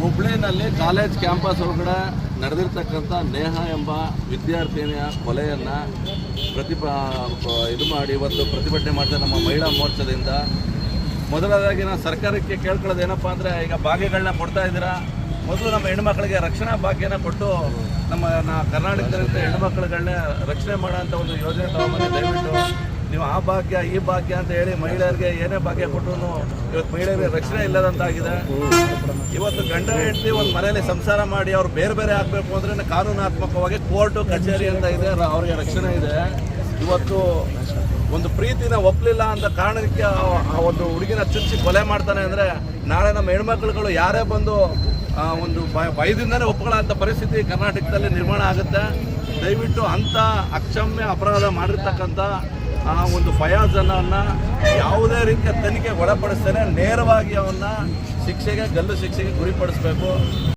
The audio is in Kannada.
ಹುಬ್ಳಿನಲ್ಲಿ ಕಾಲೇಜ್ ಕ್ಯಾಂಪಸ್ ಒಳಗಡೆ ನಡೆದಿರ್ತಕ್ಕಂಥ ನೇಹ ಎಂಬ ವಿದ್ಯಾರ್ಥಿನಿಯ ಕೊಲೆಯನ್ನು ಪ್ರತಿಭಾ ಇದು ಮಾಡಿ ಇವತ್ತು ಪ್ರತಿಭಟನೆ ಮಾಡ್ತಾರೆ ನಮ್ಮ ಮಹಿಳಾ ಮೋರ್ಚಾದಿಂದ. ಮೊದಲದಾಗಿ ನಾವು ಸರ್ಕಾರಕ್ಕೆ ಕೇಳ್ಕೊಳ್ಳೋದು ಏನಪ್ಪ ಅಂದರೆ, ಈಗ ಭಾಗ್ಯಗಳನ್ನ ಕೊಡ್ತಾ ಇದ್ದೀರಾ? ಮೊದಲು ನಮ್ಮ ಹೆಣ್ಮಕ್ಳಿಗೆ ರಕ್ಷಣಾ ಭಾಗ್ಯನ ಕೊಟ್ಟು ನಮ್ಮ, ನಾ ಕರ್ನಾಟಕದಲ್ಲಿದ್ದ ಹೆಣ್ಮಕ್ಳುಗಳನ್ನ ರಕ್ಷಣೆ ಮಾಡೋಂಥ ಒಂದು ಯೋಜನೆ ತಗೊಂಬಂದು. ದಯವಿಟ್ಟು ಭಾಗ್ಯ, ಈ ಭಾಗ್ಯ ಅಂತ ಹೇಳಿ ಮಹಿಳೆಯರಿಗೆ ಏನೇ ಭಾಗ್ಯ ಕೊಟ್ಟರು ಇವತ್ತು ಮಹಿಳೆಯರಿಗೆ ರಕ್ಷಣೆ ಇಲ್ಲದಂತಾಗಿದೆ. ಇವತ್ತು ಗಂಡ ಹೆಂಡತಿ ಒಂದು ಮನೆಯಲ್ಲಿ ಸಂಸಾರ ಮಾಡಿ ಅವ್ರು ಬೇರೆ ಬೇರೆ ಆಗಬೇಕು ಅಂದ್ರೆ ಕಾನೂನಾತ್ಮಕವಾಗಿ ಕೋರ್ಟು ಕಚೇರಿ ಅಂತ ಇದೆ ಅವರಿಗೆ ರಕ್ಷಣೆ ಇದೆ. ಇವತ್ತು ಒಂದು ಪ್ರೀತಿನ ಒಪ್ಪಲಿಲ್ಲ ಅಂತ ಕಾರಣಕ್ಕೆ ಆ- ಒಂದು ಹುಡುಗಿನ ಚುಚ್ಚಿ ಕೊಲೆ ಮಾಡ್ತಾನೆ ಅಂದರೆ ನಾಳೆ ನಮ್ಮ ಹೆಣ್ಮಕ್ಳುಗಳು ಯಾರೇ ಬಂದು ಒಂದು ಭಯ- ಭಯದಿಂದನೇ ಒಪ್ಕೊಳ್ಳೋ ಪರಿಸ್ಥಿತಿ ಕರ್ನಾಟಕದಲ್ಲಿ ನಿರ್ಮಾಣ ಆಗುತ್ತೆ. ದಯವಿಟ್ಟು ಅಂಥ ಅಕ್ಷಮ್ಯ ಅಪರಾಧ ಮಾಡಿರ್ತಕ್ಕಂಥ ಆ ಒಂದು ಫಯಾಜನ್ನ ಯಾವುದೇ ರೀತಿಯ ತನಿಖೆಗೆ ಒಳಪಡಿಸ್ತೇನೆ ನೇರವಾಗಿ ಅವನ್ನ ಶಿಕ್ಷೆಗೆ ಗಲ್ಲು ಶಿಕ್ಷೆಗೆ ಗುರಿಪಡಿಸಬೇಕು.